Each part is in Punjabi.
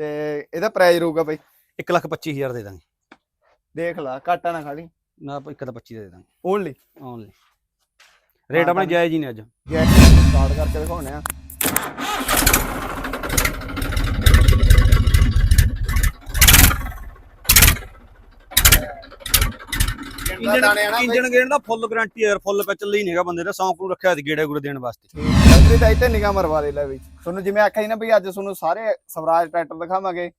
ਤੇ ਇਹਦਾ ਪ੍ਰਾਈਸ ਰਹੂਗਾ ਬਈ? 1 ਲੱਖ 25000 ਦੇ ਦਾਂਗੇ। ਦੇਖ ਲਾ ਘਾਟਾ ਨਾ ਖਾਲੀ। ਨਾ ਆਪਾਂ ਇੱਕ ਤਾਂ 25 ਦੇ ਦਾਂਗੇ। ਓਨਲੀ ਓਨਲੀ ਰੇਟ ਆਪਣੇ ਜਾਇਜ਼ ਹੀ ਨੇ ਅੱਜ। ਗੈਸ ਸਟਾਰਟ ਕਰਕੇ ਦਿਖਾਉਣੇ ਆ। ਇੰਜਣ ਇੰਜਣ ਗੇੜ ਦਾ ਫੁੱਲ ਗਾਰੰਟੀ ਯਾਰ ਫੁੱਲ ਪੈ ਚੱਲੇ ਹੀ ਨਹੀਂਗਾ ਬੰਦੇ ਦਾ ਸੌਂਕ ਨੂੰ ਰੱਖਿਆ ਸੀ ਗੇੜੇ ਗੁੜੇ ਦੇਣ ਵਾਸਤੇ। ਬੈਟਰੀ ਤਾਂ ਇੱਥੇ ਨਿਗਾਹ ਮਰਵਾ ਦੇ ਲੈ ਵੀ। ਤੁਹਾਨੂੰ ਜਿਵੇਂ ਆਖਿਆ ਸੀ ਨਾ ਵੀ ਅੱਜ ਤੁਹਾਨੂੰ ਸਾਰੇ ਸਵਰਾਜ ਟਰੈਕਟਰ ਦਿਖਾਵਾਂਗੇ।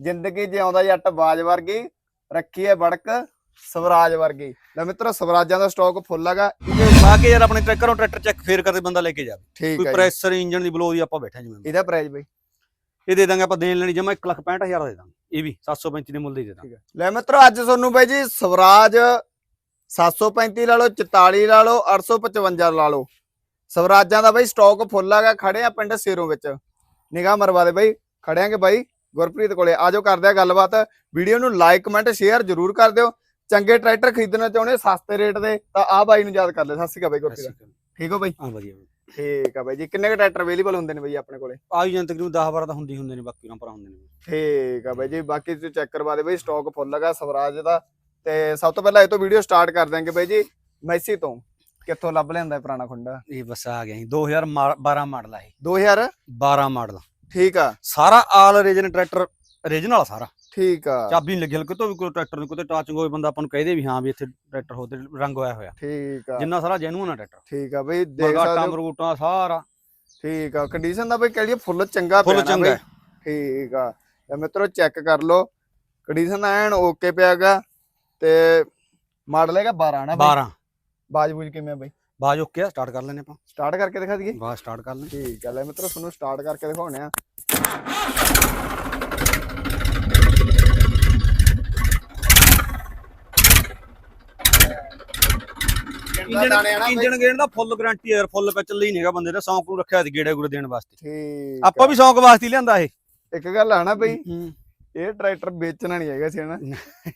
ਜ਼ਿੰਦਗੀ ਜਿਉਂਦਾ ਜੱਟ ਬਾਜ ਵਰਗੀ ਰੱਖੀ ਹੈ ਬੜਕ ਸਵਰਾਜ ਵਰਗੀ। ਲੈ ਮਿੱਤਰੋ ਸਵਰਾਜਾਂ ਦਾ ਸਟਾਕ ਫੁੱਲ ਹੈਗਾ। ਪਾ ਕੇ ਯਾਰ ਆਪਣੇ ਟਰੈਕਰੋਂ ਟਰੈਕਟਰ ਚੈੱਕ ਫੇਰ ਕਰਦੇ ਬੰਦਾ ਲੈ ਕੇ ਜਾਵੇ। ਠੀਕ ਕੋਈ। ਪ੍ਰੈਸ਼ਰ ਇੰਜਣ ਦੀ ਬਲੋ ਦੀ ਆਪਾਂ ਬੈਠੇ ਜਿਵੇਂ। ਇਹਦਾ ਪ੍ਰਾਈਸ ਬਈ। ਇਹ ਦੇ ਦਾਂਗੇ ਆਪਾਂ ਦੇਣ ਲੈਣੀ ਜਮਾ 1 ਲੱਖ 65000 ਦੇ ਦਾਂਗੇ। ਇਹ ਵੀ 735 ਦੇ ਮੁੱਲ ਦੇ ਦੇ ਦਾਂਗੇ। ਲੈ ਮਿੱਤਰੋ ਅੱਜ ਤੁਹਾਨੂੰ ਬਾਈ ਜੀ ਸਵਰਾਜ 735 ਲਾ ਲਓ 44 ਲਾ ਲਓ 855 ਲਾ ਲਓ। ਸਵਰਾਜਾਂ ਦਾ ਬਾਈ ਸਟਾਕ ਫੁੱਲ ਹੈਗਾ ਖੜੇ ਆ ਪਿੰਡ ਸੇਰੋਂ ਵਿੱਚ। ਨਿਗਾਹ ਮਰਵਾ ਦੇ ਬਾਈ ਖੜਿਆਂਗੇ ਬਾਈ ਗੁਰਪ੍ਰੀਤ ਕੋਲੇ। ਆਜੋ ਕਰਦੇ ਆ ਗੱਲਬਾਤ। ਵੀਡੀਓ ਨੂੰ ਲਾਈਕ ਕਮੈਂਟ ਸ਼ੇਅਰ ਜ਼ਰੂਰ ਕਰ ਦਿਓ। ਚੰਗੇ ਟਰੈਕਟਰ ਖਰੀਦਣਾ ਚਾਹੁੰਦੇ ਸਸਤੇ ਰੇਟ ਦੇ ਤਾਂ ਆ ਬਾਈ ਨੂੰ ਯਾਦ ਕਰ ਲੈ ਸਤਿ ਸ਼੍ਰੀ ਅਕਾਲ ਬਾਈ ਗੁਰਪ੍ਰੀਤ। ਠੀਕ ਹੋ ਬਾਈ? ਹਾਂ ਵਧੀਆ ਠੀਕ ਆ ਬਾਈ ਜੀ। ਕਿੰਨੇ ਕ ਟਰੈਕਟਰ ਅਵੇਲੇਬਲ ਹੁੰਦੇ ਨੇ ਬਾਈ ਆਪਣੇ ਕੋਲੇ? ਆ ਵੀ ਜਾਂ ਤਕਰੀਬਨ 10 12 ਤਾਂ ਹੁੰਦੀ ਹੁੰਦੇ ਨੇ ਬਾਕੀ ਨਾ ਭਰਾ ਹੁੰਦੇ ਨੇ। ਠੀਕ ਆ ਬਾਈ ਜੀ। ਬਾਕੀ ਤੁਸੀਂ ਚੈੱਕ ਕਰਵਾ ਦੇ ਬਾਈ ਸਟਾਕ ਫੁੱਲ ਹੈਗਾ ਸਵਰਾਜ ਦਾ। ਤੇ ਸਭ ਤੋਂ ਪਹਿਲਾਂ ਇਹ ਤੋਂ ਵੀਡੀਓ ਸਟਾਰਟ ਕਰ ਦਾਂਗੇ ਬਾਈ ਜੀ ਮੈਸੀ ਤੋਂ ਕਿੱਥੋਂ ਲੱਭ ਇਹ ਪੁਰਾਣਾ ਖੁੰਡਾ? ਇਹ ਬਸ ਆ ਗਿਆ ਜੀ 2012 ਮਾਡਲ ਆ ਇਹ। 2000 12 ਮਾਡਲ। ਠੀਕ ਆ। ਸਾਰਾ ਆਲ ਰੀਜਨ ਟਰੈਕਟਰ ਰੀਜਨਲ ਸਾਰਾ। ਠੀਕ ਆ। ਚਾਬੀ ਨਹੀਂ ਲੱਗੀ ਹਲਕੇ ਤੋਂ ਵੀ ਕੋਈ ਟਰੈਕਟਰ ਨੂੰ ਕਿਤੇ ਟਾਚਿੰਗ ਹੋਵੇ ਬੰਦਾ ਆਪਾਂ ਨੂੰ ਕਹਦੇ ਵੀ ਹਾਂ ਵੀ ਇੱਥੇ ਟਰੈਕਟਰ ਹੋਤੇ ਰੰਗ ਹੋਇਆ ਹੋਇਆ। ਠੀਕ ਆ। ਜਿੰਨਾ ਸਾਰਾ ਜੈਨੂਨ ਆ ਟਰੈਕਟਰ ਠੀਕ ਆ ਬਈ ਦੇਖ ਸਕਦੇ ਹੋ। ਮਰਗੂਟਾ ਸਾਰਾ। ਠੀਕ ਆ ਕੰਡੀਸ਼ਨ ਦਾ ਬਈ ਕਹਿ ਲਈਏ ਫੁੱਲ ਚੰਗਾ ਫੁੱਲ ਪਿਆ ਨਾ ਚੰਗਾ। ਠੀਕ ਆ। ਤੇ ਮਿੱਤਰੋ ਚੈੱਕ ਕਰ ਲਓ। ਕੰਡੀਸ਼ਨ ਐਨ ਓਕੇ ਪਿਆਗਾ ਤੇ ਮਾਡਲ ਹੈਗਾ 12 ਨਾ ਬਈ? 12 ਬਾਜਬੂਜ ਕਿਵੇਂ ਆ ਬਈ? ਬਾਜ ਓਕੇ ਆ ਸਟਾਰਟ ਕਰ ਲੈਨੇ ਆਪਾਂ। ਸਟਾਰਟ ਕਰਕੇ ਦਿਖਾ ਦਈਏ। ਬਾਜ ਸਟਾਰਟ ਕਰ ਲੈਨੇ ਠੀਕ ਆ ਲੈ ਮਿੱਤਰੋ ਤੁਹਾਨੂੰ ਸਟਾਰਟ ਕਰਕੇ ਦਿਖਾਉਣੇ ਆ ਇੰਜਣ ਗੇੜ ਦਾ ਫੁੱਲ ਗਾਰੰਟੀ ਯਾਰ ਫੁੱਲ ਪੈ ਚੱਲੇ ਹੀ ਨਹੀਂਗਾ ਬੰਦੇ ਦਾ। ਸੌਂਕ ਨੂੰ ਰੱਖਿਆ ਸੀ ਗੇੜੇ ਗੁੜੇ ਦੇਣ ਵਾਸਤੇ। ਠੀਕ ਆਪਾਂ ਵੀ ਸੌਂਕ ਵਾਸਤੇ ਹੀ ਲਿਆਂਦਾ ਇਹ। ਇੱਕ ਗੱਲ ਆ ਨਾ ਬਈ ਹੂੰ। ਇਹ ਟਰੈਕਟਰ ਵੇਚਣਾ ਨਹੀਂ ਹੈਗਾ ਸੀ ਹਨਾ।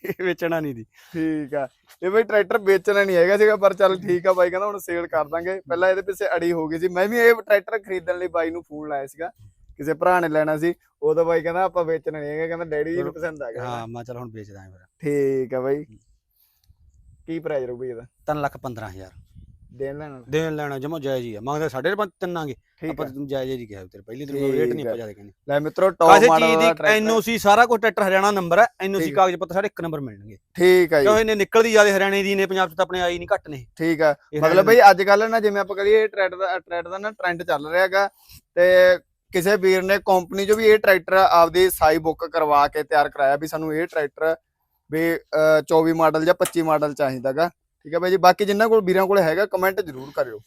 ਇਹ ਵੇਚਣਾ ਨਹੀਂ ਦੀ। ਠੀਕ ਆ। ਇਹ ਬਈ ਟਰੈਕਟਰ ਵੇਚਣਾ ਨਹੀਂ ਹੈਗਾ ਸੀਗਾ ਪਰ ਚੱਲ ਠੀਕ ਆ ਬਾਈ ਕਹਿੰਦਾ ਹੁਣ ਸੇਲ ਕਰ ਦਾਂਗੇ। ਪਹਿਲਾਂ ਇਹਦੇ ਪਿੱਛੇ ਅੜੀ ਹੋ ਗਈ ਸੀ। ਮੈਂ ਵੀ ਇਹ ਟਰੈਕਟਰ ਖਰੀਦਣ ਲਈ ਬਾਈ ਨੂੰ ਫੋਨ ਲਾਇਆ ਸੀਗਾ। ਕਿਸੇ ਭਰਾ ਨੇ ਲੈਣਾ ਸੀ। ਉਦੋਂ ਬਾਈ ਕਹਿੰਦਾ ਆਪਾਂ ਵੇਚਣਾ ਨਹੀਂ ਹੈਗਾ ਕਹਿੰਦਾ ਡੈਡੀ ਜੀ ਨੂੰ ਪਸੰਦ ਆ ਗਿਆ ਹਾਂ ਮੈਂ ਚੱਲ ਹੁਣ ਵੇਚ ਦਾਂਗੇ ਫਿਰ। ਠੀਕ ਆ ਬਾਈ। ਕੀ ਪ੍ਰਾਈਸ ਰਹੂ ਬਈ ਇਹਦਾ? 3 ਲੱਖ 15000 ਦੇਣ ਲੈਣਾ ਦੇਣ ਲੈਣਾ ਜਮਾ ਜਾਇਜ਼ ਹੀ ਆ। ਮੰਗਦੇ ਸਾਡੇ ਪੰਜ ਤਿੰਨਾਂਗੇ ਆਪਾਂ ਤੈਨੂੰ ਜਾਇਜ਼ ਹੀ ਕਿਹਾ ਤੇਰੇ ਪਹਿਲੀ ਤੈਨੂੰ ਰੇਟ ਨਹੀਂ। ਆਪਾਂ ਜ਼ਿਆਦਾ ਕਹਿੰਦੇ। ਲੈ ਮਿੱਤਰੋ ਟੌਪ ਮਾਡਲ ਦਾ ਟਰੈਕਟਰ ਐਨਓਸੀ ਸਾਰਾ ਕੁਝ ਟਰੈਕਟਰ ਹਰਿਆਣਾ ਨੰਬਰ ਹੈ ਐਨਓਸੀ। ਕਾਗਜ਼ ਪੱਤਰ ਸਾਡੇ ਇੱਕ ਨੰਬਰ ਮਿਲਣਗੇ। ਠੀਕ ਆ ਜੀ। ਕਿਉਂ ਇਹਨੇ ਨਿਕਲਦੀ ਜ਼ਿਆਦਾ ਹਰਿਆਣੇ ਦੀ ਨੇ ਪੰਜਾਬ ਚ ਤਾਂ ਆਪਣੇ ਆਈ ਨਹੀਂ ਘੱਟ ਨੇ। ਠੀਕ ਆ। ਮਤਲਬ ਬਈ ਅੱਜ ਕੱਲ ਨਾ ਜਿਵੇਂ ਆਪਾਂ ਕਹੀਏ ਟਰੈਕਟਰ ਦਾ ਟਰੈਕਟਰ ਦਾ ਨਾ ਟ੍ਰੈਂਡ ਚੱਲ ਰਿਹਾ ਹੈਗਾ। ਤੇ ਕਿਸੇ ਵੀਰ ਨੇ ਕੰਪਨੀ 'ਚੋਂ ਵੀ ਇਹ ਟਰੈਕਟਰ ਆਪਦੀ ਸਾਈ ਬੁੱਕ ਕਰਵਾ ਕੇ ਤਿਆਰ ਕਰਾਇਆ ਵੀ ਸਾਨੂੰ ਇਹ ਟਰੈਕਟਰ ਵੀ ਅਹ, 24 ਮਾਡਲ ਜਾਂ 25 ਮਾਡਲ ਚਾਹੀਦਾਗਾ ਠੀਕ ਹੈ ਬਾਈ ਜੀ ਬਾਕੀ ਜਿੰਨਾਂ ਕੋਲ ਵੀਰਾਂ ਕੋਲ ਹੈਗਾ ਕਮੈਂਟ ਜ਼ਰੂਰ ਕਰਿਓ।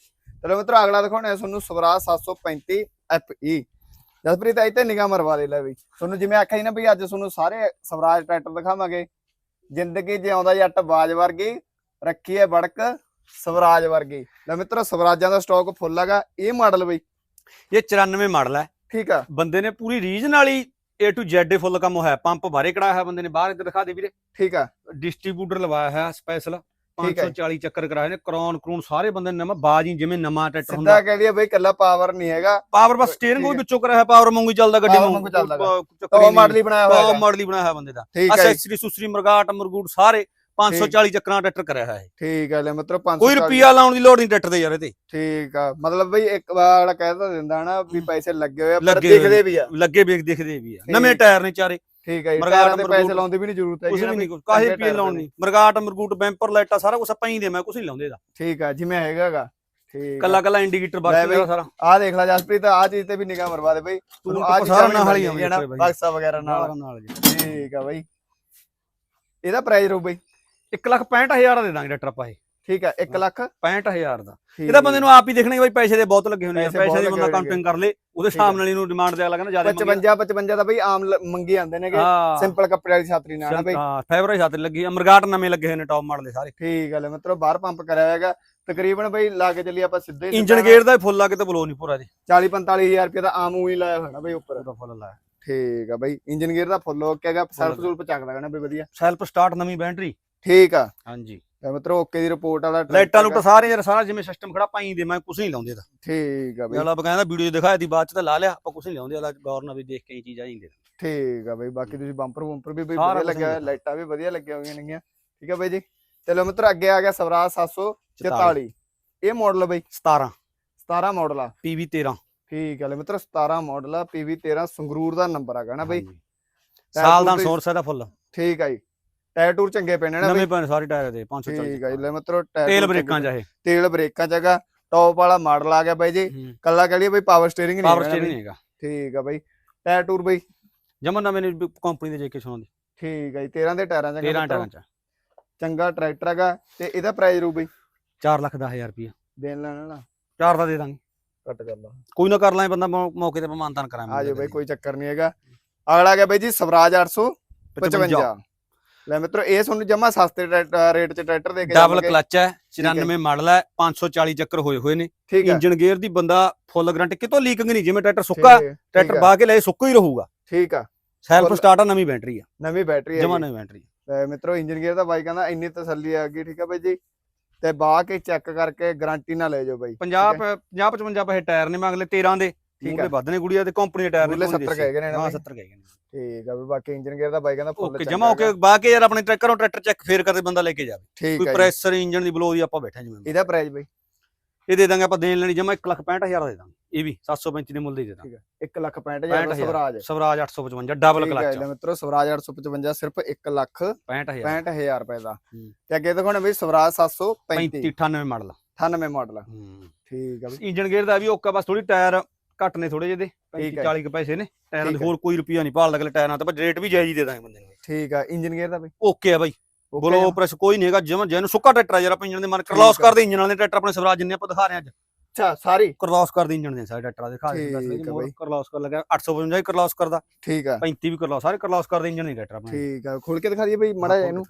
ਚਲੋ ਮਿੱਤਰੋ ਅਗਲਾ ਦਿਖਾਉਣਾ ਤੁਹਾਨੂੰ ਸਵਰਾਜ 735 FE ਜਸਪ੍ਰੀਤ ਆਈ ਤੇ ਨਿਗਾਹ ਮਰਵਾ ਦੇ ਲੈ ਬਈ। ਤੁਹਾਨੂੰ ਜਿਵੇਂ ਆਖਿਆ ਸੀ ਨਾ ਬਈ ਅੱਜ ਤੁਹਾਨੂੰ ਸਾਰੇ ਸਵਰਾਜ ਟਰੈਕਟਰ ਦਿਖਾਵਾਂਗੇ। ਜ਼ਿੰਦਗੀ ਜਿਉਂਦਾ ਜੱਟ ਬਾਜ ਵਰਗੀ ਰੱਖੀ ਹੈ ਬੜਕ ਸਵਰਾਜ ਵਰਗੀ। ਲੈ ਮਿੱਤਰੋ ਸਵਰਾਜਾਂ ਦਾ ਸਟਾਕ ਫੁੱਲ ਹੈਗਾ ਇਹ ਮਾਡਲ ਬਈ। ਇਹ 94 ਮਾਡਲ ਹੈ। ਠੀਕ ਆ। ਬੰਦੇ ਨੇ ਪੂਰੀ ਰੀਜਨ ਵਾਲੀ A to Z ਫੁੱਲ ਕੰਮ ਹੋਇਆ। ਪੰਪ ਬਾਰੇ ਕਢਾਇਆ ਹੋਇਆ ਬੰਦੇ ਨੇ ਬਾਹਰ ਇੱਧਰ ਦਿਖਾ ਦੇ ਵੀਰੇ। ਠੀਕ ਆ। ਡਿਸਟ੍ਰੀਬਿਊਟਰ ਲਵਾਇਆ ਹੋਇਆ ਸਪੈਸ਼ਲ ਹੈ। 540 ਚੱਕਰ ਕਰਾਏ ਨੇ ਕਰੌਨ ਕਰੂਨ ਸਾਰੇ ਬੰਦੇ ਨੇ ਨਵਾਂ ਬਾਜੀ ਜਿਵੇਂ ਨਵਾਂ ਟਰੈਕਟਰ ਹੁੰਦਾ। ਸਿੱਧਾ ਕਹਿ ਲਈਏ ਬਈ ਕੱਲਾ ਪਾਵਰ ਨਹੀਂ ਹੈਗਾ। ਪਾਵਰ ਬਸ ਸਟੀਅਰਿੰਗ ਠੀਕ ਵੀ ਹੈ। ਵਿੱਚੋਂ ਕਰਾਇਆ ਪਾਵਰ ਹੀ ਚੱਲਦਾ ਗੱਡੀ। ਚੱਕਰ ਟੌਪ ਮਾਡਲ ਹੀ ਬਣਾਇਆ ਹੋਇਆ ਟੌਪ। ਮਾਡਲ ਹੀ ਬਣਾਇਆ ਹੋਇਆ ਬੰਦੇ ਦਾ। ਅਸੈਸਰੀ ਸੁਸਰੀ ਮਰਗਾਟ ਮਰਗੂਟ ਸਾਰੇ 540 ਚੱਕਰਾਂ ਟਰੈਕਟਰ ਕਰਿਆ ਹੋਇਆ ਹੈ ਠੀਕ ਹੈ ਲੈ ਮਿੱਤਰੋ 500 ਕੋਈ ਰੁਪਿਆ ਲਾਉਣ ਦੀ ਲੋੜ ਨਹੀਂ ਟਰੈਕਟਰ ਦੇ ਯਾਰ ਇਹਦੇ। ਠੀਕ ਆ ਮਤਲਬ ਬਈ ਇੱਕ ਵਾਰ ਕਹਿ ਤਾਂ ਦਿੰਦਾ ਨਾ ਵੀ ਪੈਸੇ ਲੱਗੇ ਹੋਏ ਆ ਪਰ ਦਿਖਦੇ ਵੀ ਆ। ਲੱਗੇ ਵੇਖ ਦਿਖਦੇ ਵੀ ਆ। ਨਵੇਂ ਟਾਇਰ ਨੇ ਚਾਰੇ। ਠੀਕ ਹੈ ਜੀ ਮਰਗਾਟ ਟਾਇਰਾਂ ਦੇ ਪੈਸੇ। ਲਾਉਣ ਦੀ ਵੀ ਨਹੀਂ ਜ਼ਰੂਰਤ ਕੁਝ ਹੈਗੀ ਵੀ ਨਹੀਂ ਕਾਹੇ ਪੀ ਲਾਉਣ ਨਹੀਂ ਮਰਗਾਟ ਮਰਗੂਟ ਬੈਂਪਰ ਲਾਈਟਾਂ ਸਾਰਾ ਕੁਝ ਆਪਾਂ ਹੀ ਦੇ ਮੈਂ ਕੁਝ ਨਹੀਂ ਲਾਉਂਦੇ ਦਾ ਠੀਕ ਆ ਜਿਵੇਂ ਹੈਗਾਗਾ ਠੀਕ ਕੱਲਾ ਕੱਲਾ ਇੰਡੀਕੇਟਰ ਬਾਕੀ। ਦਾ ਸਾਰਾ। ਆ ਦੇਖ ਲੈ ਜਸਪ੍ਰੀਤ ਆ ਚੀਜ਼ ਤੇ ਵੀ ਨਿਗਾਹ ਮਰਵਾ ਦੇ ਬਈ। ਤੂੰ ਆਹ ਸਾਰਾ ਨਾਲ ਹੀ ਨਾ, ਬਾਈ। ਬਕਸਾ ਵਗੈਰਾ ਨਾਲ। ਨਾਲ ਠੀਕ ਆ ਬਈ। ਇਹਦਾ ਪ੍ਰਾਈਸ ਰਹੂ ਬਈ। 1 ਲੱਖ 65000 ਦਾ ਦੇ ਦਾਂਗੇ ਟਰੈਕਟਰ ਆਪਾਂ ਇਹ। ਠੀਕ ਆ 1 ਲੱਖ। 65000 ਦਾ। ਇਹਦਾ ਬੰਦੇ ਨੂੰ ਆਪ ਹੀ ਦੇਖਣਗੇ ਬਾਈ ਪੈਸੇ ਦੇ ਬਹੁਤ ਲੱਗੇ ਹੁੰਦੇ ਆ ਪੈਸੇ ਦੀ ਬੰਦਾ ਕਾਊਂਟਿੰਗ ਕਰ ਲੇ ਉਹਦੇ ਹਿਸਾਬ ਹੈ। ਨਾਲ ਇਹਨੂੰ ਡਿਮਾਂਡ ਅਗਲਾ ਕਹਿੰਦਾ ਜ਼ਿਆਦਾ 55 55 ਦਾ ਬਈ ਆਮ ਮੰਗੀ ਜਾਂਦੇ ਨੇਗੇ। ਹਾਂ। ਸਿੰਪਲ ਕੱਪੜੇ ਵਾਲੀ ਛਾਤਰੀ ਨਾਲ ਨਾ ਬਈ। ਹਾਂ ਫੇਵਰੇਟ ਹੱਥ ਲੱਗੀ ਅਮਰਗਾਟ ਨਵੇਂ ਲੱਗੇ ਹੋਏ ਨੇ ਟੌਪ ਮਾਡਲ ਦੇ ਸਾਰੇ। ਠੀਕ ਆ ਲੈ ਮਿੱਤਰੋ ਬਾਹਰ ਪੰਪ ਕਰਿਆ ਹੋਇਆਗਾ ਤਕਰੀਬਨ ਬਈ ਲਾ ਕੇ ਚੱਲੀ ਆਪਾਂ ਸਿੱਧੇ ਹੀ ਇੰਜਨ ਗੇਅਰ ਦਾ ਫੁੱਲ ਲਾ ਕੇ ਤੇ ਬਲੋ ਨਹੀਂ ਪੂਰਾ ਜੀ। 40 45000 ਰੁਪਏ ਦਾ ਆਮ ਉਹੀ ਲਾਇਆ ਨਾ ਬਈ ਉੱਪਰ। ਉਹਦਾ ਫੁੱਲ ਲਾਇਆ। ਠੀਕ ਆ ਬਈ ਇੰਜਨ ਗੇਅਰ ਦਾ ਫੁੱਲ ਓਕੇ ਹੈਗਾ। ਸੈਲਫ ਸੂਲਪ ਚੱਕਦਾ ਨਾ ਬਈ ਵਧੀਆ। ਸੈਲਫ ਸਟਾਰਟ ਨਵੀਂ ਬੈਟਰੀ। ਠੀਕ ਆ। ਹਾਂਜੀ। ਲੈ ਮਿੱਤਰੋ ਓਕੇ ਦੀ ਰਿਪੋਰਟ ਵਾਲਾ ਲਾਈਟਾਂ। ਲੁੱਟ ਸਾਰੇ ਯਾਰ ਸਾਰਾ ਜਿਵੇਂ ਸਿਸਟਮ ਖੜਾ ਪਾਈ ਦੇ ਮੈਂ ਕੁਝ ਨਹੀਂ ਲਾਉਂਦੇ ਦਾ ਠੀਕ ਆ ਬਈ। ਜਿਹੜਾ ਆਪਾਂ ਕਹਿੰਦਾ ਵੀਡੀਓ ਦਿਖਾਇਆ ਦੀ ਬਾਅਦ ਚ ਤਾਂ ਲਾ ਲਿਆ ਆਪਾਂ ਕੁਝ ਨਹੀਂ ਲਾਉਂਦੇ ਅਲਾ ਗੌਰ ਨਾਲ ਵੀ ਦੇਖ ਕੇ ਇਹ ਚੀਜ਼ ਆ ਜਾਂਦੀ ਠੀਕ ਆ ਬਈ ਬਾਕੀ ਤੁਸੀਂ ਬੰਪਰ ਬੰਪਰ ਵੀ ਬਈ ਵਧੀਆ ਲੱਗਿਆ ਹੀ ਲਾਈਟਾਂ ਵੀ ਵਧੀਆ ਲੱਗੀਆਂ ਹੋਈਆਂ ਨੇਗੀਆਂ। ਠੀਕ ਆ ਬਈ ਜੀ। ਚਲੋ ਮਿੱਤਰ ਅੱਗੇ ਆ ਗਿਆ ਸਵਰਾਜ 744 ਇਹ ਮਾਡਲ ਬਈ। 17 17 ਮਾਡਲ ਆ। PV 13 ਠੀਕ ਆ ਲੈ ਮਿੱਤਰ 17 ਮਾਡਲ ਆ PV 13 ਸੰਗਰੂਰ ਦਾ ਨੰਬਰ ਹੈਗਾ ਨਾ ਬਈ। ਸਾਲ ਦਾ ਸੋਰਸ ਇਹਦਾ ਫੁੱਲ। ਠੀਕ ਆ ਜੀ। ਟਾਇਰ ਟੂਰ ਚੰਗੇ ਪੈਣੇ ਨਾ ਬਈ ਨਵੇਂ ਪੈਣ ਸਾਰੇ ਟਾਇਰ ਦੇ 540 ਠੀਕ ਆ ਜੀ ਲੈ ਮਿੱਤਰੋ ਟਾਇਰ ਤੇਲ ਟੂਰ ਬ੍ਰੇਕਾਂ ਚੰਗੇ- ਚਾਹੇ ਤੇਲ ਬ੍ਰੇਕਾਂ ਹੈਗਾ ਟੌਪ ਵਾਲਾ ਮਾਡਲ ਆ ਗਿਆ ਬਾਈ ਜੀ। ਕੱਲਾ ਕਹ ਲਈਏ ਬਈ ਪਾਵਰ ਸਟੀਅਰਿੰਗ ਨਹੀਂ ਪਾਵਰ ਹੈਗਾ ਸਟੀਅਰਿੰਗ ਬਈ। ਨਹੀਂ ਹੈਗਾ। ਠੀਕ ਆ ਬਈ। ਟਾਇਰ ਟੂਰ ਬਈ। ਜਮਨ ਨਵੇਂ ਨੇ ਕੰਪਨੀ ਦੇ ਜੇ ਕੇ ਸੁਣਾਉਂਦੇ ਠੀਕ ਆ ਜੀ 13 ਦੇ ਟਾਇਰਾਂ ਚ ਹੈਗਾ 13 ਮਿੱਤਰੋ। ਟਾਇਰਾਂ ਚ। ਚੰਗਾ ਟਰੈਕਟਰ ਹੈਗਾ ਤੇ ਇਹਦਾ ਪ੍ਰਾਈਸ ਰੂ ਬਈ? 4 ਲੱਖ 10000 ਰੁਪਏ ਦੇਣ ਲੈਣਾ ਨਾ। 4 ਦਾ ਦੇ ਦਾਂਗੇ। ਕੱਟ ਕਰ ਲਾ। ਕੋਈ ਨਾ ਕਰ ਲਾਂ ਬੰਦਾ ਮੌ- ਮੌਕੇ ਤੇ ਮਾਨਤਾਨ ਕਰਾਂਗੇ। ਆ ਜਾਓ ਬਈ ਕੋਈ ਚੱਕਰ ਨਹੀਂ ਹੈਗਾ। ਅਗਲਾ ਗਿਆ ਬਈ ਜੀ ਸਵਰਾਜ 855 ਲੈ ਮਿੱਤਰੋ ਇਹ ਤੁਹਾਨੂੰ ਜਮਾ ਸਸਤੇ ਰੇਟ 'ਚ ਟਰੈਕਟਰ ਦੇ ਕੇ ਡਬਲ। ਕਲਚ ਹੈ ਹੈ। 94 ਮਾਡਲ ਹੈ 540 ਚੱਕਰ ਹੋਏ ਹੋਏ ਨੇ। ਇੰਜਨ ਗੇਅਰ ਦੀ ਬੰਦਾ ਫੁੱਲ ਗਰੰਟੀ ਕਿਤੋਂ ਲੀਕਿੰਗ ਨਹੀਂ ਜਿਵੇਂ ਟਰੈਕਟਰ ਸੁੱਕਾ ਟਰੈਕਟਰ ਆ, ਬਾਹ ਕੇ ਲਏ ਸੁੱਕਾ ਹੀ ਰਹੂਗਾ। ਠੀਕ ਆ। ਸੈਲਫ ਸਟਾਰਟ ਆ ਨਵੀਂ ਬੈਟਰੀ ਆ। ਨਵੀਂ ਬੈਟਰੀ ਹੈ ਜਮਾ ਨਵੀਂ ਬੈਟਰੀ ਤੇ ਮਿੱਤਰੋ ਇੰਜਨ ਗੇਅਰ ਦਾ ਬਾਈ ਕਹਿੰਦਾ ਇੰਨੀ ਤਸੱਲੀ ਆ ਗਈ ਠੀਕ ਆ ਬਾਈ ਜੀ। ਤੇ ਬਾਹ ਕੇ ਚੈੱਕ ਕਰਕੇ ਗਾਰੰਟੀ ਨਾ ਲੈ ਜਾਓ ਬਾਈ 50 50 55 ਪੈਸੇ ਟਾਇਰ ਨੇ ਮੰਗ ਲਏ 13 ਦੇ। ਠੀਕ ਆ। ਵੱਧ ਨੇ ਗੁੜੀਆ ਤੇ ਕੰਪਨੀ ਦੇ ਟਾਇਰ ਨੇ ਮੂਹਰਲੇ ਕੋਈ 70 ਗਏ ਨੇ ਹਾਂ ਬਾਈ। 70 ਗਏ ਨੇ। ਠੀਕ ਆ ਵੀ ਬਾਕੀ ਇੰਜਨ ਗੇਅਰ ਦਾ ਬਾਈ ਕਹਿੰਦਾ ਫੁੱਲ ਓਕੇ ਜਮਾ ਓਕੇ ਬਾਹ ਕੇ ਯਾਰ ਆਪਣੇ ਟਰੈਕਰੋਂ ਟਰੈਕਟਰ ਚੈੱਕ ਫੇਰ ਕਰਦੇ ਬੰਦਾ ਲੈ ਕੇ ਜਾਵੇ। ਠੀਕ ਕੋਈ। ਪ੍ਰੈਸ਼ਰ ਇੰਜਨ ਦੀ ਬਲੋ ਦੀ ਆਪਾਂ ਬੈਠੇ ਜਿਵੇਂ ਇਹਦਾ ਪ੍ਰਾਈਸ ਬਾਈ? ਇਹ ਦੇ ਦਾਂਗੇ ਆਪਾਂ ਦੇਣ ਲੈਣੀ ਜਮਾ 165000 ਦਾ ਦੇ ਦਾਂਗੇ। ਇਹ ਵੀ 735 ਦੇ ਮੁੱਲ ਦੇ ਦੇ ਦਾਂਗੇ। 1 ਲੱਖ 65000 ਦਾ 65,000 ਸਵਰਾਜ। ਸਵਰਾਜ 855 ਡਬਲ ਠੀਕ ਹੈ ਕਲਚ ਮਿੱਤਰੋ ਸਵਰਾਜ 855 ਸਿਰਫ 1 ਲੱਖ 65000 65000 ਰੁਪਏ ਦਾ। ਹੂੰ। ਤੇ ਅੱਗੇ ਦਿਖਾਉਣਾ ਬਈ ਸਵਰਾਜ 735 35 98 ਮਾਡਲ। 98 ਮਾਡਲ। ਠੀਕ ਬਈ ਇੰਜਨ ਗੇਅਰ ਦਾ ਵੀ ਓਕਾ ਬਸ ਥੋੜੀ ਟਾਇਰ ਘੱਟ ਨੇ ਥੋੜੇ ਜਿਹੇ ਦੇ ਠੀਕ 35 ਹੈ। 40 ਕੁ ਪੈਸੇ ਨੇ ਟਾਇਰਾਂ ਦੇ। ਹੋਰ ਕੋਈ ਰੁਪਿਆ ਨਹੀਂ ਭਾਲ ਅਗਲੇ ਟਾਇਰਾਂ ਤੇ ਪਰ ਰੇਟ ਵੀ ਜਾਇਜ਼ ਹੀ ਦੇ ਦਾਂਗੇ ਬੰਦੇ ਨੂੰ। ਠੀਕ ਆ ਇੰਜਨ ਗੇਅਰ ਦਾ ਬਈ? ਓਕੇ ਆ ਬਾਈ। ਬੋਲੋ? ਪ੍ਰੈਸ ਕੋਈ ਨਹੀਂ ਹੈਗਾ ਜਿਵੇਂ ਜਿਹਨੂੰ ਸੁੱਕਾ ਟਰੈਕਟਰ ਆ ਯਾਰ ਆਪਾਂ ਇੰਜਨ ਦੇ ਮਨ ਆ। ਕਰਦੇ ਇੰਜਨ ਵਾਲੇ ਟਰੈਕਟਰ ਆਪਣੇ ਸਵਰਾਜ ਜਿੰਨੇ ਆਪਾਂ ਦਿਖਾ ਰਹੇ ਅੱਜ। ਅੱਛਾ ਸਾਰੀ? ਕ੍ਰੋਸ ਕਰਦੇ ਇੰਜਨ ਦੇ ਸਾਰੇ ਟਰੈਕਟਰਾਂ ਦੇ ਖਾ ਠੀਕ ਆ ਬਾਈ। ਕ੍ਰੋਸ ਕਰ ਲਗਾ 855 ਹੀ ਕ੍ਰੋਸ ਕਰਦਾ। ਠੀਕ ਆ। 35 ਵੀ ਕ੍ਰੋਸ ਸਾਰੇ ਕ੍ਰੋਸ ਕਰਦੇ ਇੰਜਨ ਦੇ ਟਰੈਕਟਰ ਆਪਣੇ। ਠੀਕ ਆ ਖੋਲ ਕੇ ਦਿਖਾ ਦਈਏ ਬਈ ਮੜਾ ਇਹਨੂੰ।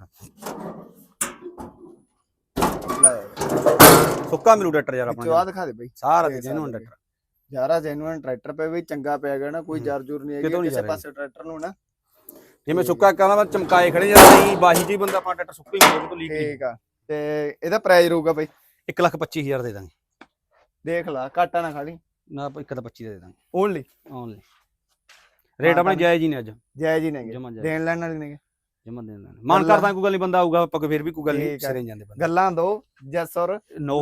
ਸੁੱਕਾ ਮਿਲੂ ਟਰੈਕਟਰ ਯਾਰ ਆ ਆਪਣਾ ਦਿਖਾ ਦੇ ਬਈ। ਸਾਰਾ ਦੇ। ਟਰੈਕਟਰ। ਯਾਰਾ ਜੈਨੂਇਨ ਟਰੈਕਟਰ ਪਏ ਬਈ ਚੰਗਾ ਪਿਆ ਗਿਆ ਨਾ ਕੋਈ ਹੂੰ। ਜਰ ਜੁਰ ਨਹੀਂ ਹੈਗੀ ਕਿਤੋਂ ਨੀ ਕਿਸੇ। ਪਾਸੇ ਟਰੈਕਟਰ ਨੂੰ ਨਾ। ਜਿਵੇਂ ਸੁੱਕਾ ਕਹਿੰਦਾ ਮੈਂ ਚਮਕਾਏ ਖੜੇ ਜਾਂ ਨਹੀਂ ਬਾਹੀ ਜੀ ਬੰਦਾ ਆਪਣਾ ਟਰੈਕਟਰ ਸੁੱਕਾ ਹੀ ਮਿਲੂ ਤੋਂ ਲੀਕ ਠੀਕ ਆ ਤੇ ਇਹਦਾ ਪ੍ਰਾਈਸ ਰਹੂਗਾ ਬਈ। 1 ਲੱਖ 25000 ਦੇ ਦਾਂਗੇ। ਦੇਖ ਲਾ ਘਾਟਾ ਨਾ ਖਾਲੀ। ਨਾ ਆਪਾਂ ਤਾਂ 25 ਦੇ ਦਾਂਗੇ। ਓਨਲੀ ਓਨਲੀ ਰੇਟ ਆਪਣੇ ਜਾਇਜ਼ ਹੀ ਨੇ ਅੱਜ। ਜਾਇਜ਼ ਹੀ ਜਾਇਜ਼। ਦੇਣ ਲੈਣ ਵਾਲੀ ਨੇਗੇ। ਜਮਾ ਦੇ ਦਾਂਗੇ ਮਨ ਕਰਦਾ ਕੋਈ ਗੱਲ ਨਹੀਂ ਬੰਦਾ ਆਊਗਾ ਆਪਾਂ ਕੋਈ ਫਿਰ ਵੀ ਕੋਈ ਗੱਲ ਨਹੀਂ। ਸਿਰੇ ਜਾਂਦੇ ਬੰਦੇ। ਗੱਲਾਂ ਦੋ ਜੈਸ ਔਰ ਨੋ।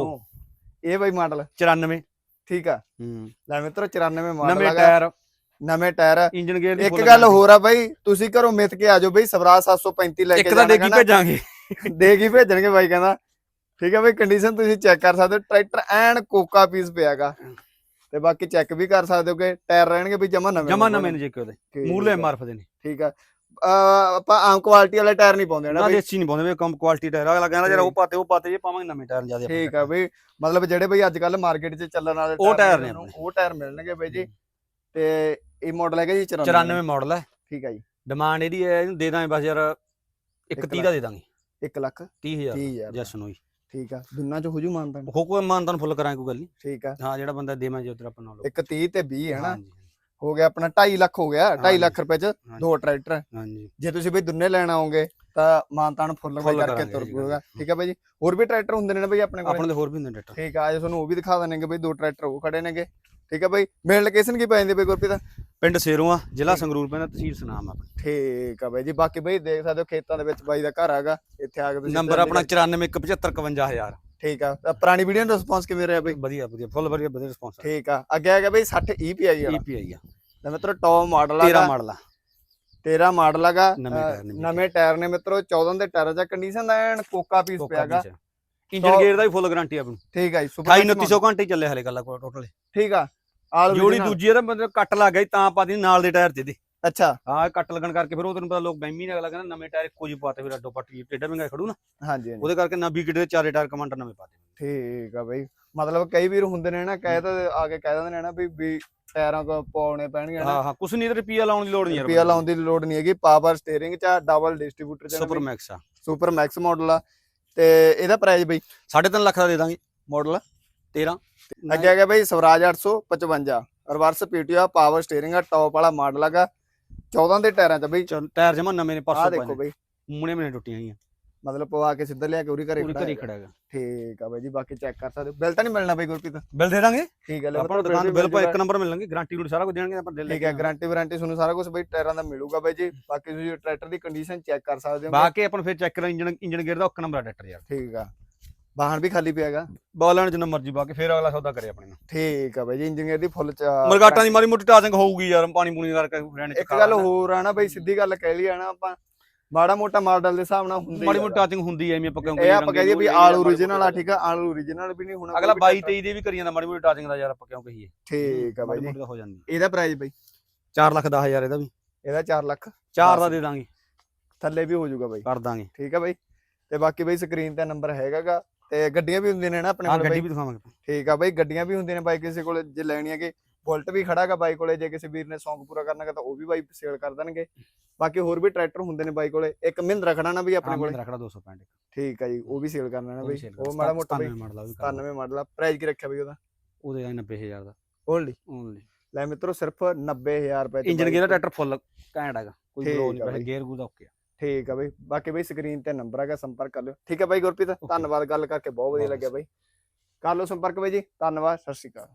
ਇਹ ਬਈ ਮਾਡਲ। 94 ਠੀਕ ਆ? ਹੂੰ। ਲੈ ਮਿੱਤਰੋ 94 ਮਾਡਲ ਨਵੇਂ ਹੈਗਾ। ਟਾਇਰ। ਨਵੇਂ ਟਾਇਰ। ਇੰਜਨ ਗੇਅਰ ਦੀ ਇੱਕ ਗੱਲ। ਹੋਰ ਆ ਬਈ ਤੁਸੀਂ ਘਰੋਂ ਮਿੱਥ ਕੇ ਆਜੋ ਬਈ ਸਵਰਾਜ 735 ਲੈ ਕੇ ਇੱਕ ਤਾਂ ਡੇਗੀ ਭੇਜਾਂਗੇ। ਦੇਗੀ ਭੇਜਣਗੇ ਬਾਈ ਕਹਿੰਦਾ। ਠੀਕ ਹੈ ਬਈ ਕੰਡੀਸ਼ਨ ਤੁਸੀਂ ਚੈੱਕ ਕਰ ਸਕਦੇ ਹੋ ਟਰੈਕਟਰ ਐਨ ਕੋਕਾ ਪੀਸ ਪਿਆਗਾ ਤੇ ਬਾਕੀ ਚੈੱਕ ਵੀ ਕਰ ਸਕਦੇ ਹੋਗੇ ਟਾਇਰ ਰਹਿਣਗੇ ਵੀ ਜਮਾ ਨਵੇਂ ਜਮਾ। ਨਵੇਂ ਨੇ। ਜੇ ਕਿ ਉਹਦੇ। ਮੂਲੇ ਆ, ਮਾਰਫ ਦੇ ਨੇ। ਠੀਕ ਆ। ਆਪਾਂ ਆਮ ਕੁਆਲਿਟੀ ਵਾਲੇ ਟਾਇਰ ਨਹੀਂ ਪਾਉਂਦੇ ਨਾ ਨਾ ਦੇਸੀ ਨਹੀਂ ਪਾਉਂਦੇ ਵੀ ਕਮ ਕੁਆਲਿਟੀ ਟਾਇਰ ਅਗਲਾ ਕਹਿੰਦਾ ਯਾਰ ਉਹ। ਪਾਤੇ ਉਹ ਪਾਤੇ ਜੇ ਪਾਵਾਂਗੇ ਨਵੇਂ ਟਾਇਰ ਜ਼ਿਆਦਾ ਠੀਕ ਆ ਬਈ ਮਤਲਬ ਜਿਹੜੇ ਬਈ ਅੱਜ ਕੱਲ ਮਾਰਕੀਟ 'ਚ ਚੱਲਣ ਵਾਲੇ ਉਹ ਟਾਇਰ ਨੇ। ਉਹ ਟਾਇਰ ਮਿਲਣਗੇ ਬਈ ਜੀ। ਤੇ ਇਹ ਮਾਡਲ ਹੈਗਾ ਜੀ 94 94 ਮਾਡਲ ਹੈ ਠੀਕ ਆ ਜੀ। ਡਿਮਾਂਡ ਇਹਦੀ ਹੈ ਇਹਨੂੰ ਦੇ ਦਾਂਗੇ ਬਸ ਯਾਰ ਇੱਕ ਇੱਕ 30 ਦਾ ਦੇ ਦਾਂਗੇ। 1 ਲੱਖ। 30000 30000 ਜਸ ਨੂੰ ਹੀ ਠੀਕ ਆ। ਦੁਨਾ 'ਚ ਹੋ ਜੂ ਮਾਨਤਾ ਹੋ ਕੋਈ ਮਾਨਤਨ ਫੁੱਲ ਕਰਾਂਗੇ ਕੋਈ ਗੱਲ ਨਹੀਂ। ਠੀਕ ਆ। ਹਾਂ ਜਿਹੜਾ ਬੰਦਾ ਦੇਵਾਂ ਜੇ ਉਧਰ ਆਪਾਂ ਨਾਲ ਇੱਕ 30 ਤੇ 20 ਹੈ ਨਾ। ਹੋ ਗਿਆ ਆਪਣਾ 2.5 ਲੱਖ ਹੋ ਗਿਆ 2.5 ਹਾਂਜੀ। ਲੱਖ ਰੁਪਏ 'ਚ ਦੋ ਟਰੈਕਟਰ। ਹਾਂਜੀ। ਜੇ ਤੁਸੀਂ ਬਈ ਦੁੰਨੇ ਲੈਣ ਆਓਗੇ ਤਾਂ ਮਾਨਤਾਨ ਫੁੱਲ ਬਾਈ ਫੁੱਲ ਕਰਕੇ ਕਰਾਂਗੇ ਤੁਰ ਜੀ, ਪਊਗਾ। ਠੀਕ ਹੈ ਬਾਈ ਜੀ? ਹੋਰ ਵੀ ਟਰੈਕਟਰ ਹੁੰਦੇ ਨੇ ਨਾ ਬਈ ਆਪਣੇ ਕੋਲ? ਆਪਣੇ ਦੇ ਹੋਰ ਵੀ ਹੁੰਦੇ ਨੇ ਟਰੈਕਟਰ। ਠੀਕ ਆ ਅੱਜ ਤੁਹਾਨੂੰ ਉਹ ਵੀ ਦਿਖਾ ਦਣਗੇ ਬਈ ਦੋ ਟਰੈਕਟਰ ਉਹ ਖੜੇ ਨੇਗੇ। ਠੀਕ ਹੈ ਬਈ? ਮੇਨ ਲੋਕੇਸ਼ਨ ਕੀ ਪੈ ਜਾਂਦੀ ਬਈ ਗੁਰਪ੍ਰੀਤ? ਪਿੰਡ ਸੇਰੋਂ ਆ ਜ਼ਿਲ੍ਹਾ ਸੰਗਰੂਰ ਪੈਂਦਾ ਤਹਿਸੀਲ ਸੁਨਾਮ ਆ। ਠੀਕ ਆ ਬਾਈ ਜੀ ਬਾਕੀ ਬਈ ਦੇਖ ਸਕਦੇ ਹੋ ਖੇਤਾਂ ਦੇ ਵਿੱਚ ਬਾਈ ਦਾ ਘਰ ਹੈਗਾ ਇੱਥੇ ਆ ਕੇ ਤੁਸੀਂ ਨੰਬਰ ਆਪਣਾ 9417555000 ਠੀਕ ਆ ਤਾਂ ਪੁਰਾਣੀ ਵੀਡੀਓ ਦਾ ਰਿਸਪੌਂਸ ਕਿਵੇਂ ਰਿਹਾ ਬਈ? ਵਧੀਆ ਵਧੀਆ ਫੁੱਲ ਵਧੀਆ ਵਧੀਆ ਰਿਸਪੌਂਸ ਠੀਕ ਆ ਅੱਗੇ ਆ ਗਿਆ ਬਈ 60 EPI ਵਾਲਾ। ਈਪੀਆਈ ਆ। ਲੈ ਮਿੱਤਰੋ ਟੌਪ ਮਾਡਲ 13 ਹੈਗਾ ਮਾਡਲ ਆ। 13 ਮਾਡਲ ਹੈਗਾ ਨਵੇਂ ਟਾਇਰ ਨੇ ਮਿੱਤਰੋ 14 ਦੇ ਟਾਇਰ ਦਾ ਕੰਡੀਸ਼ਨ ਦਾ ਐਨ ਕੋਕਾ ਪੀਸ ਪਿਆਗਾ ਇੰਜਨ ਗੇਅਰ ਦਾ ਵੀ ਫੁੱਲ ਗਾਰੰਟੀ ਆ ਆਪਣੀ। ਠੀਕ ਆ ਜੀ 28 2900 ਘੰਟੇ ਚੱਲੇ ਹਲੇ ਗੱਲਾਂ ਟੋਟਲ ਠੀਕ ਆ ਆਲ ਜੋੜੀ। ਦੂਜੀ ਇਹਦਾ ਮਤਲਬ ਕੱਟ ਲੱਗ ਗਈ ਤਾਂ ਪਾਦੀ ਨਾਲ ਦੇ ਟਾਇਰ ਤੇ ਦੇ ਅੱਛਾ। ਹਾਂ ਕੱਟ ਲੱਗਣ ਕਰਕੇ ਫਿਰ ਉਹ ਤੈਨੂੰ ਪਤਾ ਲੋਕ ਬੈਮੀ ਨੇ ਅਗਲਾ ਕਹਿੰਦਾ ਨਵੇਂ ਟਾਇਰ ਇੱਕੋ ਜਿਹੇ ਪਾਤੇ ਫਿਰ ਅੱਡੋ ਪੱਟੀ ਟੇਡਾ ਮਹਿੰਗਾ ਖੜੂ ਨਾ। ਹਾਂਜੀ ਉਹਦੇ ਕਰਕੇ ਨਾ ਵੀ ਦੇ ਚਾਰੇ ਟਾਇਰ ਕਮਾਂਡਰ ਨਵੇਂ ਪਾਤੇ। ਠੀਕ ਆ ਬਈ। ਮਤਲਬ ਕਈ ਵੀਰ ਹੁੰਦੇ ਨੇ ਨਾ ਕਹਿ ਤਾਂ ਆ ਕੇ ਕਹਿ ਦਿੰਦੇ ਨੇ ਨਾ ਵੀ ਵੀ ਟਾਇਰਾਂ ਕੋ ਪਾਉਣੇ ਪੈਣਗੇ ਹਾਂ ਹਾਂ ਕੁਛ ਨਹੀਂ ਤੇ ਰੁਪਿਆ ਲਾਉਣ ਦੀ ਲੋੜ ਨਹੀਂ ਯਾਰ ਰੁਪਿਆ ਲਾਉਣ ਦੀ ਲੋੜ ਨਹੀਂ ਹੈਗੀ ਪਾਵਰ ਸਟੀਅਰਿੰਗ ਚ ਡਬਲ ਡਿਸਟ੍ਰੀਬਿਊਟਰ ਚ ਸੁਪਰ ਮੈਕਸ ਆ। ਸੁਪਰ ਮੈਕਸ ਮਾਡਲ ਆ। ਤੇ ਇਹਦਾ ਪ੍ਰਾਈਸ ਬਈ? 3.5 ਲੱਖ ਦਾ ਦੇ ਦਾਂਗੇ ਮਾਡਲ 13 ਅੱਗੇ ਆ ਗਿਆ ਬਈ Swaraj 855 reverse PTO power steering ਆ ਟੌਪ ਵਾਲਾ ਮਾਡਲ ਹੈਗਾ। 14 ਦੇ ਟਾਇਰਾਂ ਚ ਬਈ। ਟਾਇਰ ਜਮਾ ਨਵੇਂ ਨੇ ਪਰਸੋਂ ਦੇਖੋ ਪਾਏ ਬਈ। ਮੂਣੇ ਮਨੇ ਟੁੱਟੀਆਂ ਗਈਆਂ ਮਤਲਬ ਪਵਾ ਕੇ ਸਿੱਧਾ ਲਿਆ ਕੇ ਉਰੀ ਘਰੇ ਪੂਰੀ ਖੜਾ ਘਰੀ ਹੈਗਾ। ਖੜਾ ਹੈਗਾ ਠੀਕ ਆ ਬਾਈ ਜੀ ਬਾਕੀ ਚੈੱਕ ਕਰ ਸਕਦੇ ਹੋ। ਬਿੱਲ ਤਾਂ ਨਹੀਂ ਮਿਲਣਾ ਬਾਈ ਗੁਰਪ੍ਰੀਤ। ਬਿੱਲ ਦੇ ਦਾਂਗੇ? ਠੀਕ ਹੈ ਲੈ ਆਪਾਂ ਨੂੰ ਦੁਕਾਨ ਤੇ ਬਿੱਲ ਪਾ ਇੱਕ ਨੰਬਰ ਮਿਲਣਗੇ ਗਾਰੰਟੀ ਨੂੰ ਸਾਰਾ ਕੁਝ ਦੇਣਗੇ ਆਪਾਂ ਦੇ ਠੀਕ ਹੈ ਗਾਰੰਟੀ ਵਾਰੰਟੀ ਤੁਹਾਨੂੰ ਸਾਰਾ ਕੁਝ ਬਈ ਟਾਇਰਾਂ ਦਾ ਮਿਲੂਗਾ ਬਾਈ ਜੀ। ਬਾਕੀ ਤੁਸੀਂ ਟਰੈਕਟਰ ਦੀ ਕੰਡੀਸ਼ਨ ਚੈੱਕ ਕਰ ਸਕਦੇ ਹੋ ਬਾਕੀ ਆਪਾਂ ਫਿਰ ਚੈੱਕ ਕਰਾਂ ਇੰਜਨ ਇੰਜਨ ਗੇਅਰ ਦਾ ਇੱਕ ਨੰਬਰ ਟਰੈਕਟਰ ਯਾਰ। ਠੀਕ ਆ। ਵਾਹਣ ਵੀ ਖਾਲੀ ਪਿਆਗਾ ਬਾਲਣ ਜਿੰਨਾ ਮਰਜ਼ੀ ਪਾ ਕੇ ਫਿਰ ਅਗਲਾ ਸੌਦਾ ਕਰੇ ਆਪਣੇ ਨਾਲ। ਠੀਕ ਆ ਬਾਈ ਜੀ ਇੰਜੀਨੀਅਰ ਦੀ ਫੁੱਲ ਮਰਗਾਟਾਂ ਦੀ ਮਾਰੀ ਮੋਟੀ ਟਾਸਿੰਗ ਹੋਊਗੀ ਯਾਰ ਪਾਣੀ ਪੂਣੀ ਕਰਕੇ ਰਹਿਣ ਚ ਇੱਕ ਗੱਲ ਹੋਰ ਆ ਨਾ ਬਈ ਸਿੱਧੀ ਗੱਲ ਕਹਿ ਲਈ ਆ ਨਾ ਆਪਾਂ। ਮਾੜਾ ਮੋਟਾ ਮਾਡਲ ਦੇ ਹਿਸਾਬ ਨਾਲ ਹੁੰਦੀ ਮਾੜੀ ਮੋਟੀ ਟਾਸਿੰਗ ਹੁੰਦੀ ਐ ਐਵੇਂ ਆਪਾਂ ਕਿਉਂ ਇਹ ਆਪਾਂ ਕਹਦੇ ਵੀ ਆਲ ਓਰੀਜਨਲ ਆ ਠੀਕ ਆ ਆਲ ਓਰੀਜਨਲ ਵੀ ਨਹੀਂ ਹੋਣਾ ਅਗਲਾ ਕੋਈ ਵੀ 22 23 ਦੇ ਵੀ ਕਰੀ ਜਾਂਦਾ ਮਾੜੀ ਮੋਟੀ ਟਾਸਿੰਗ ਦਾ ਯਾਰ ਆਪਾਂ ਕਿਉਂ ਕਹੀਏ? ਠੀਕ ਆ ਬਾਈ ਜੀ। ਹੋ ਜਾਂਦੀ ਇਹਦਾ ਪ੍ਰਾਈਸ ਬਈ? 4 ਲੱਖ 10000 ਇਹਦਾ ਵੀ। ਇਹਦਾ 4 ਲੱਖ। 4 ਦਾ ਦੇ ਦਾਂਗੇ। ਥੱਲੇ ਵੀ ਹੋ ਜਾਊਗਾ ਬਾਈ। ਕਰ ਦਾਂਗੇ। ਠੀਕ ਆ ਬਾਈ। ਤੇ ਬਾਕੀ ਬਈ ਸਕਰੀਨ ਤੇ ਨੰਬਰ ਹੈਗਾਗਾ ਤੇ ਗੱਡੀਆਂ ਵੀ ਹੁੰਦੀਆਂ ਨੇ ਨਾ ਆਪਣੇ ਕੋਲ ਗੱਡੀ ਬਾਈ। ਵੀ ਦਿਖਾਵਾਂਗੇ ਠੀਕ ਆ ਬਾਈ ਗੱਡੀਆਂ ਵੀ ਹੁੰਦੀਆਂ ਨੇ ਬਾਈ ਕਿਸੇ ਕੋਲ ਜੇ ਲੈਣੀ ਹੈਗੇ ਬੁਲਟ ਵੀ ਖੜਾਗਾ ਬਾਈ ਕੋਲੇ ਜੇ ਕਿਸੇ ਵੀਰ ਨੇ ਸ਼ੌਂਕ ਪੂਰਾ ਕਰਨਾ ਹੈਗਾ ਤਾਂ ਉਹ ਵੀ ਬਾਈ ਸੇਲ ਕਰ ਦੇਣਗੇ। ਬਾਕੀ ਹੋਰ ਵੀ ਟਰੈਕਟਰ ਹੁੰਦੇ ਨੇ ਬਾਈ ਕੋਲੇ ਇੱਕ ਮਹਿੰਦਰਾ ਖੜਾ ਨਾ ਵੀ ਆਪਣੇ ਕੋਲੇ। ਕੋਲ ਰੱਖੜਾ 265 ਠੀਕ ਆ ਜੀ ਉਹ ਵੀ ਸੇਲ ਕਰਨਾ ਨਾ ਬਾਈ। ਉਹ ਮਾੜਾ ਮੋਟਾ ਬਾਈ ਮਾਡਲ ਆ ਉਹ ਵੀ ਕਰ 97 ਮਾਡਲ ਆ ਪ੍ਰਾਈਸ ਕੀ ਰੱਖਿਆ ਬਈ ਉਹਦਾ? ਉਹਦੇ ਆ 90000 ਦਾ। ਓਨਲੀ ਓਨਲੀ ਲੈ ਮਿੱਤਰੋ ਸਿਰਫ 90000 ਰੁਪਏ ਚ ਇੰਜਨ ਗੇਅਰ ਦਾ ਟਰੈਕਟਰ ਫੁੱਲ ਘੈਂਟ ਹੈਗਾ। ਕੋਈ ਬਲੋ ਆ ਨਹੀਂ ਬਾਈ। ਵੈਸੇ ਗੇਅਰ ਗੂਰ ਦਾ ਓਕੇ ਠੀਕ ਆ ਬਈ ਬਾਕੀ ਬਈ ਸਕਰੀਨ ਤੇ ਨੰਬਰ ਹੈਗਾ ਸੰਪਰਕ ਕਰ ਲਿਓ। ਠੀਕ ਹੈ ਬਾਈ ਗੁਰਪ੍ਰੀਤ ਧੰਨਵਾਦ ਗੱਲ ਕਰਕੇ ਬਹੁਤ ਵਧੀਆ ਲੱਗਿਆ ਬਾਈ। ਕਰ ਲਓ ਸੰਪਰਕ ਬਾਈ ਜੀ ਧੰਨਵਾਦ ਸਤਿ ਸ਼੍ਰੀ ਅਕਾਲ।